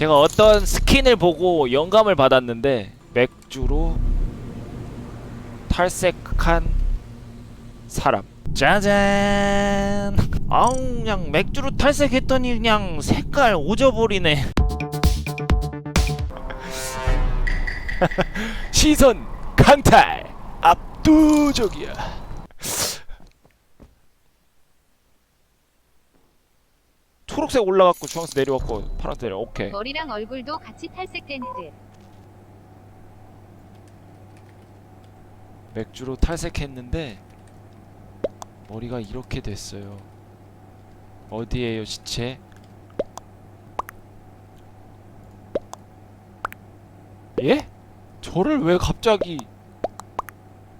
제가 어떤 스킨을 보고 영감을 받았는데 맥주로 탈색한 사람. 짜잔! 아우 그냥 맥주로 탈색했더니 그냥 색깔 오져버리네. 시선 강탈! 압도적이야 초록색 올라갔고 주황색 내려왔고 파란색 내려 오케이 머리랑 얼굴도 같이 탈색된 듯. 맥주로 탈색했는데 머리가 이렇게 됐어요. 어디에요, 시체? 예? 저를 왜 갑자기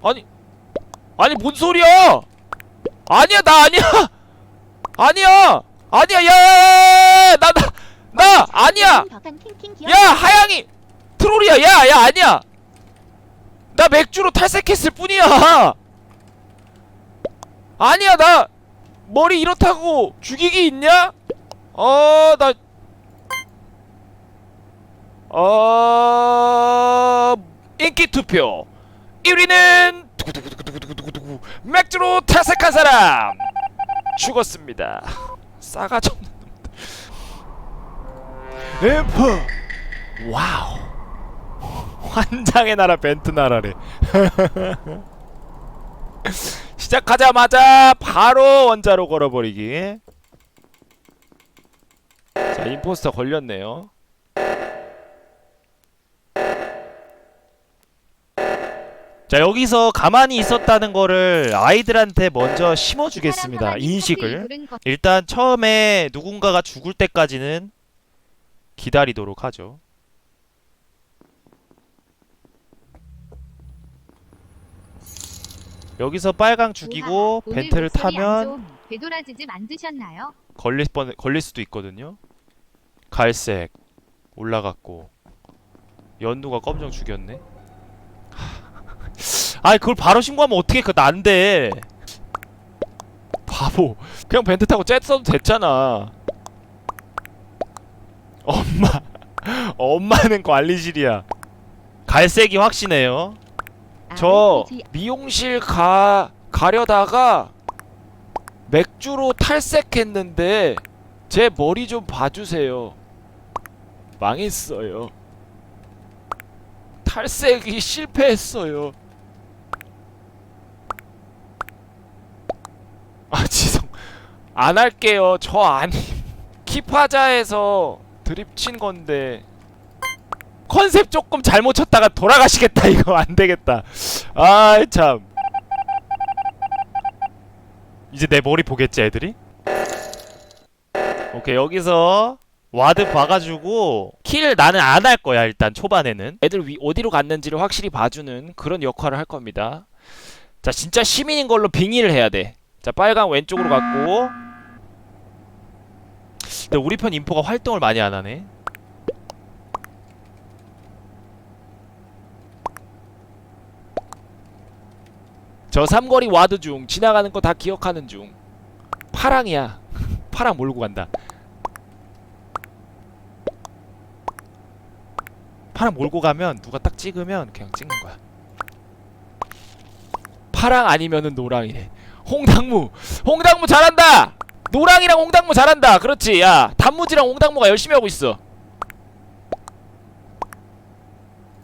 아니 아니 뭔 소리야? 아니야 나 아니야 아니야 아니야 야야야야 나 나 나 아니야. 야 하양이 트롤이야 야 야 아니야. 나 맥주로 탈색했을 뿐이야. 아니야 나 머리 이렇다고 죽이기 있냐? 어나 어... 인기 투표. 1위는 두구두구두구두구두구두구. 맥주로 탈색한 사람. 죽었습니다 싸가지 없는 놈들. 엠퍼 와우. 환장의 나라 벤트 나라래. 시작하자마자 바로 원자로 걸어버리기. 자 임포스터 걸렸네요 자 여기서 가만히 있었다는 거를 아이들한테 먼저 심어주겠습니다 인식을 일단 처음에 누군가가 죽을 때까지는 기다리도록 하죠 여기서 빨강 죽이고 벤트를 타면 만드셨나요? 걸릴 뻔 걸릴 수도 있거든요. 갈색 올라갔고 연두가 검정 죽였네. 아이 그걸 바로 신고하면 어떻게 그 난데? 바보. 그냥 벤트 타고 jet 써도 됐잖아. 엄마. 엄마는 관리실이야. 갈색이 확신해요. 저 미용실 가 가려다가 맥주로 탈색했는데 제 머리 좀 봐주세요. 망했어요. 탈색이 실패했어요. 아 지성 안 할게요. 저 아니 키파자에서 드립 친 건데 컨셉 조금 잘못 쳤다가 돌아가시겠다 이거 안 되겠다. 아이 참. 이제 내 머리 보겠지 애들이? 오케이 여기서 와드 봐가지고 킬 나는 안 할 거야 일단 초반에는 애들 위, 어디로 갔는지를 확실히 봐주는 그런 역할을 할 겁니다 자 진짜 시민인 걸로 빙의를 해야 돼자 빨강 왼쪽으로 갔고 근데 우리 편 인포가 활동을 많이 안 하네. 저 삼거리 와드 중 지나가는 거 다 기억하는 중. 파랑이야. 파랑 몰고 간다. 파랑 몰고 가면 누가 딱 찍으면 그냥 찍는 거야. 파랑 아니면은 노랑이네 홍당무! 홍당무 잘한다 노랑이랑 홍당무 잘한다 그렇지 야 단무지랑 홍당무가 열심히 하고 있어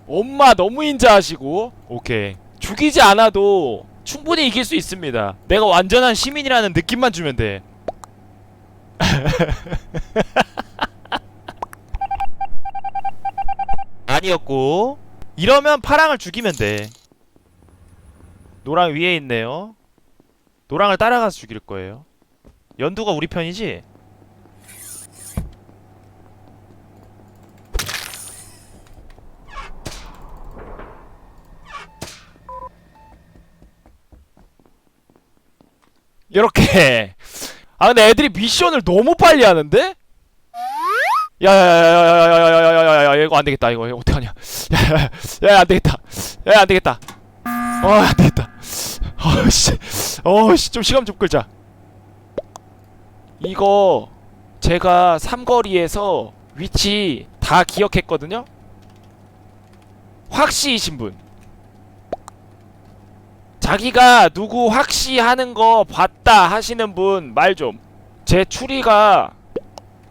엄마 너무 인자하시고 오케이 죽이지 않아도 충분히 이길 수 있습니다. 내가 완전한 시민이라는 느낌만 주면 돼. 아니었고 이러면 파랑을 죽이면 돼. 노랑 위에 있네요. 노랑을 따라가서 죽일 거예요. 연두가 우리 편이지? 이렇게. 아 근데 애들이 미션을 너무 빨리 하는데? 야야야야야야야야야야야 이거 안 되겠다. 이거 어떡하냐. 야야야 안 되겠다. 야 안 되겠다. 어 안 되겠다. 어씨. 어씨 좀 시간 좀 끌자 이거 제가 삼거리에서 위치 다 기억했거든요. 확시이신 분. 자기가 누구 확시 하는 거 봤다 하시는 분 말 좀. 제 추리가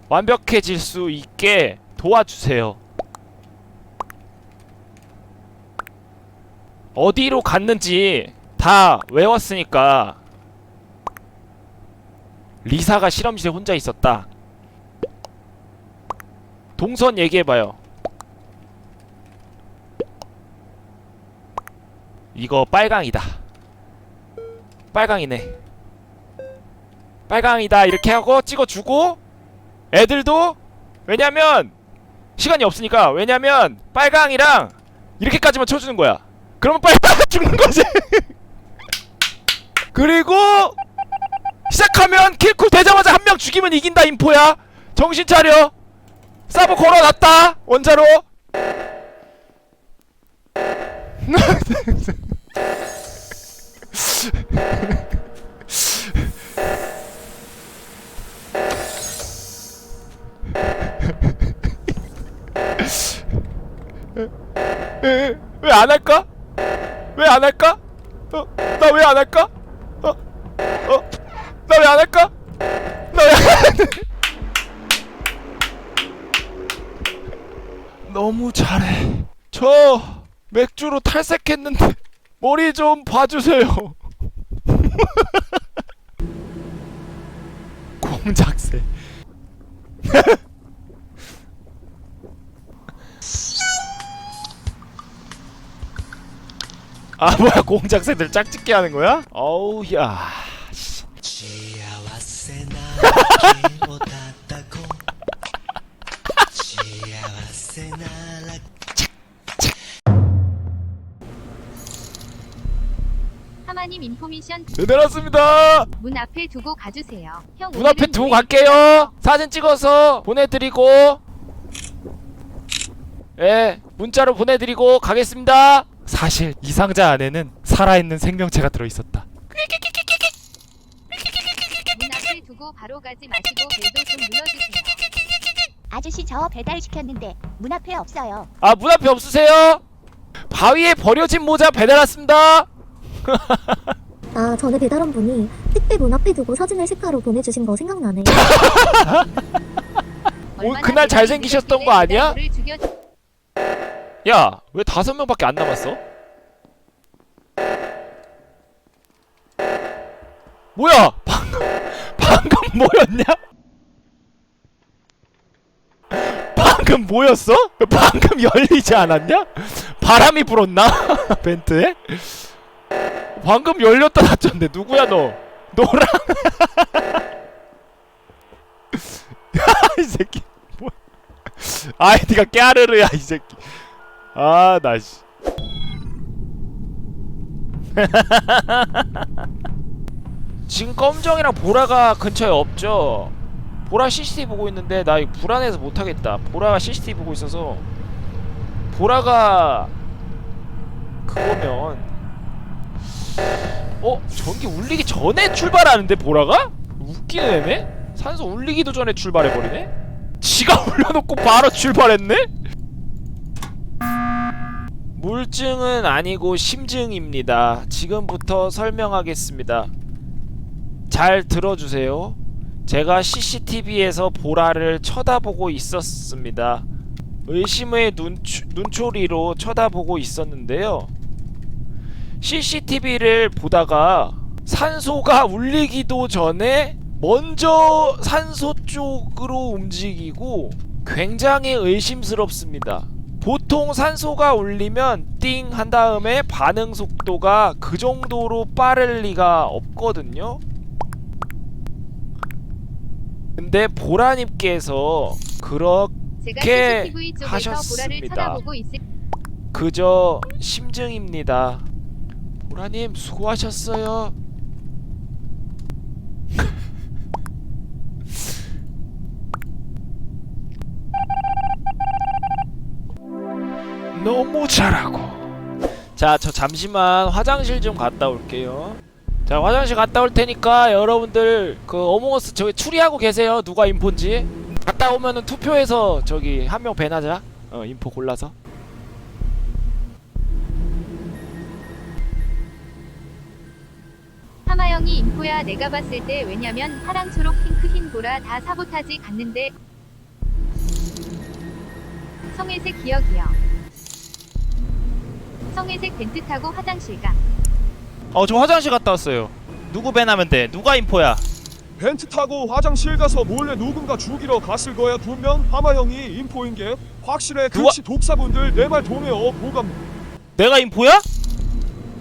완벽해질 수 있게 도와주세요. 어디로 갔는지 다 외웠으니까 리사가 실험실에 혼자 있었다. 동선 얘기해봐요. 이거 빨강이다. 빨강이네. 빨강이다 이렇게 하고 찍어주고 애들도 왜냐면 시간이 없으니까 왜냐면 빨강이랑 이렇게까지만 쳐주는 거야. 그러면 빨강 죽는 거지. 그리고 시작하면 킬쿨 되자마자 한 명 죽이면 이긴다 인포야. 정신 차려. 사보 걸어놨다 원자로. 왜 안 할까? 왜 안 할까? 어? 나 왜 안 할까? 어? 어? 나 왜 안 할까? 나 왜안 너무 잘해. 저 맥주로 탈색했는데 머리 좀 봐주세요. 공작새. 아 뭐야 공작새들 짝짓기 하는 거야? 어우 야. 하마님 인포미션 네, 내렸습니다. 문 앞에 두고 가주세요. 형 문 앞에 오늘은 두고 왜 갈게요. 사진 찍어서 보내드리고, 예, 문자로 보내드리고 가겠습니다. 사실 이 상자 안에는 살아있는 생명체가 들어있었다. 문 앞에 두고 바로 가지 마시고 벨도 좀 눌러주세요. 아저씨 저 배달 시켰는데 문 앞에 없어요. 아, 문 앞에 없으세요? 바위에 버려진 모자 배달 왔습니다. 아, 전에 배달원 분이 택배 문 앞에 두고 사진을 식카로 보내주신 거 생각나네. 얼마나 그날 잘생기셨던 거 아니야? 야, 왜 다섯 명밖에 안 남았어? 뭐야? 방금 방금 뭐였냐? 방금 뭐였어? 방금 열리지 않았냐? 바람이 불었나? 벤트에? 방금 열렸다 닫혔는데 누구야 너? 너랑 이 새끼 뭐야? 아이디가 깨르르야 이 새끼 아, 나 씨. 지금 검정이랑 보라가 근처에 없죠. 보라 CCTV 보고 있는데 나 이거 불안해서 못 하겠다. 보라가 CCTV 보고 있어서 보라가 그거면 어 전기 울리기 전에 출발하는데 보라가 웃기는 애네. 산소 울리기도 전에 출발해 버리네. 지가 올려놓고 바로 출발했네. 물증은 아니고 심증입니다. 지금부터 설명하겠습니다. 잘 들어주세요. 제가 CCTV에서 보라를 쳐다보고 있었습니다. 의심의 눈초, 눈초리로 쳐다보고 있었는데요. CCTV를 보다가 산소가 울리기도 전에 먼저 산소 쪽으로 움직이고 굉장히 의심스럽습니다. 보통 산소가 울리면 띵 한 다음에 반응 속도가 그 정도로 빠를 리가 없거든요. 근데 보라님께서 그렇 제가 이렇게 CCTV 쪽에서 보라를 하셨습니다. 그저 심증입니다. 보라님 수고하셨어요. 너무 잘하고. 자, 저 잠시만 화장실 좀 갔다 올게요. 자, 화장실 갔다 올 테니까 여러분들 그 어몽어스 저기 추리하고 계세요. 누가 인폰지? 갔다 오면은 투표해서 저기 한 명 배나자. 어 인포 골라서. 하마영이 인포야 내가 봤을 때 왜냐면 파랑 초록 핑크 흰 보라 다 사보타지 갔는데 성회색 기억이요 성회색 벤트 타고 화장실 가 어 저 화장실 갔다 왔어요. 누구 배나면 돼? 누가 인포야? 벤트 타고 화장실 가서 몰래 누군가 죽이러 갔을 거야 분명 하마형이 인포인 게 확실해 누가- 극시 독사분들 내말 동해요 보감 내가 인포야?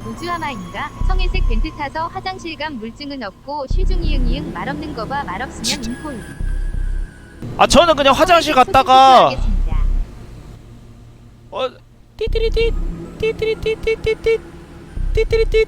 우주하마인가 성회색 벤트 타서 화장실 간 물증은 없고 쉬중 이응 이응 말 없는 거 봐 말 없으면 진짜. 인포임 아 저는 그냥 화장실 갔다가. 어 띠띠리띠 띠띠리띠 띠띠띠 띠띠리띠